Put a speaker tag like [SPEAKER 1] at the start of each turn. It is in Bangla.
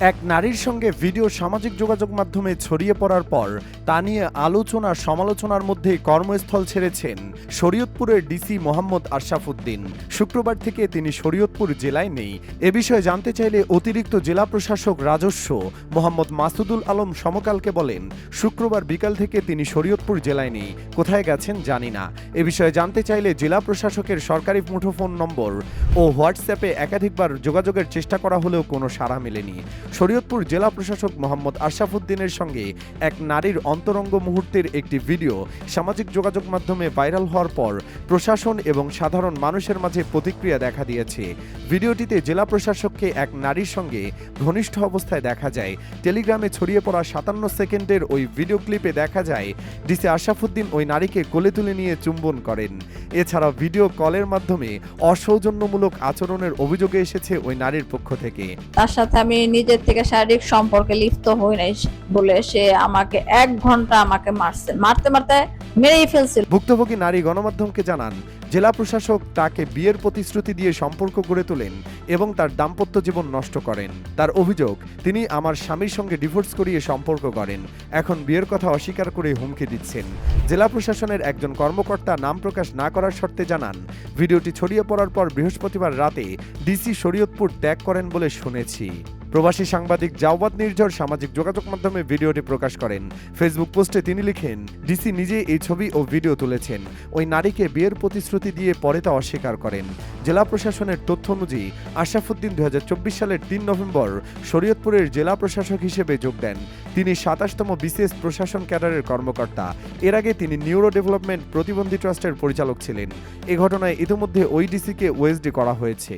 [SPEAKER 1] এক নারীর সঙ্গে ভিডিও সামাজিক যোগাযোগ মাধ্যমে ছড়িয়ে পড়ার পর তা নিয়ে আলোচনা সমালোচনার মধ্যে কর্মস্থল ছেড়েছেন শরীয়তপুরের ডিসি মোহাম্মদ আশরাফুদ্দিন। শুক্রবার থেকে তিনি শরীয়তপুর জেলায় নেই। এ বিষয়ে জানতে চাইলে অতিরিক্ত জেলা প্রশাসক রাজস্ব মোহাম্মদ মাসুদুল আলম সমকালকে বলেন, শুক্রবার বিকাল থেকে তিনি শরীয়তপুর জেলায় নেই। কোথায় গেছেন জানি না। এ বিষয়ে জানতে চাইলে জেলা প্রশাসকের সরকারি মুঠোফোন নম্বর ও হোয়াটসঅ্যাপে একাধিকবার যোগাযোগের চেষ্টা করা হলেও কোনো সাড়া মেলেনি। শরীয়তপুর জেলা প্রশাসক মোহাম্মদ আশরাফুদ্দিনের সঙ্গে এক নারীর অন্তরঙ্গ মুহূর্তের একটি ভিডিও সামাজিক যোগাযোগ মাধ্যমে ভাইরাল হওয়ার পর প্রশাসন এবং সাধারণ মানুষের মাঝে প্রতিক্রিয়া দেখা দিয়েছে। ভিডিওটিতে জেলা প্রশাসককে এক নারীর সঙ্গে ঘনিষ্ঠ অবস্থায় দেখা যায়। টেলিগ্রামে ছড়িয়ে পড়া সাতান্ন সেকেন্ডের ওই ভিডিও ক্লিপে দেখা যায়, ডিসি আশরাফুদ্দিন ওই নারীকে কোলে তুলে নিয়ে চুম্বন করেন। এছাড়া ভিডিও কলের মাধ্যমে অসৌজন্যমূলক আচরণের অভিযোগে এসেছে ওই নারীর পক্ষ থেকে।
[SPEAKER 2] তার সাথে আমি নিজের থেকে শারীরিক সম্পর্কে লিপ্ত হই নাই বলে সে আমাকে এক ঘণ্টা আমাকে মারছে। মারতে মারতে মেরেই ফেলছিল।
[SPEAKER 1] ভুক্তভোগী নারী গণমাধ্যমকে জানান, জেলা প্রশাসক তাকে বিয়ের প্রতিশ্রুতি দিয়ে সম্পর্ক গড়ে তোলেন এবং তার দাম্পত্য জীবন নষ্ট করেন। তার অভিযোগ, তিনি আমার স্বামীর সঙ্গে ডিভোর্স করিয়ে সম্পর্ক করেন এখন বিয়ের কথা অস্বীকার করে হুমকি দিচ্ছেন। জেলা প্রশাসনের একজন কর্মকর্তা নাম প্রকাশ না করার শর্তে জানান, ভিডিওটি ছড়িয়ে পড়ার পর বৃহস্পতিবার রাতে ডিসি শরীয়তপুর ত্যাগ করেন বলে শুনেছি। প্রবাসী সাংবাদিক জাওবাদ নির্ঝর সামাজিক যোগাযোগ মাধ্যমে ভিডিওটি প্রকাশ করেন। ফেসবুক পোস্টে তিনি লিখেন, ডিসি নিজে এই ছবি ও ভিডিও তুলেছেন। ওই নারীকে বিয়ের প্রতিশ্রুতি দিয়ে পরে তা অস্বীকার করেন। জেলা প্রশাসনের তথ্য অনুযায়ী, আশরাফুদ্দিন দু হাজার চব্বিশ সালের তিন নভেম্বর শরীয়তপুরের জেলা প্রশাসক হিসেবে যোগ দেন। তিনি সাতাশতম বিশেষ প্রশাসন ক্যাডারের কর্মকর্তা। এর আগে তিনি নিউরো ডেভেলপমেন্ট প্রতিবন্ধী ট্রাস্টের পরিচালক ছিলেন। এ ঘটনায় ইতিমধ্যে ওই ডিসিকে ওএসডি করা হয়েছে।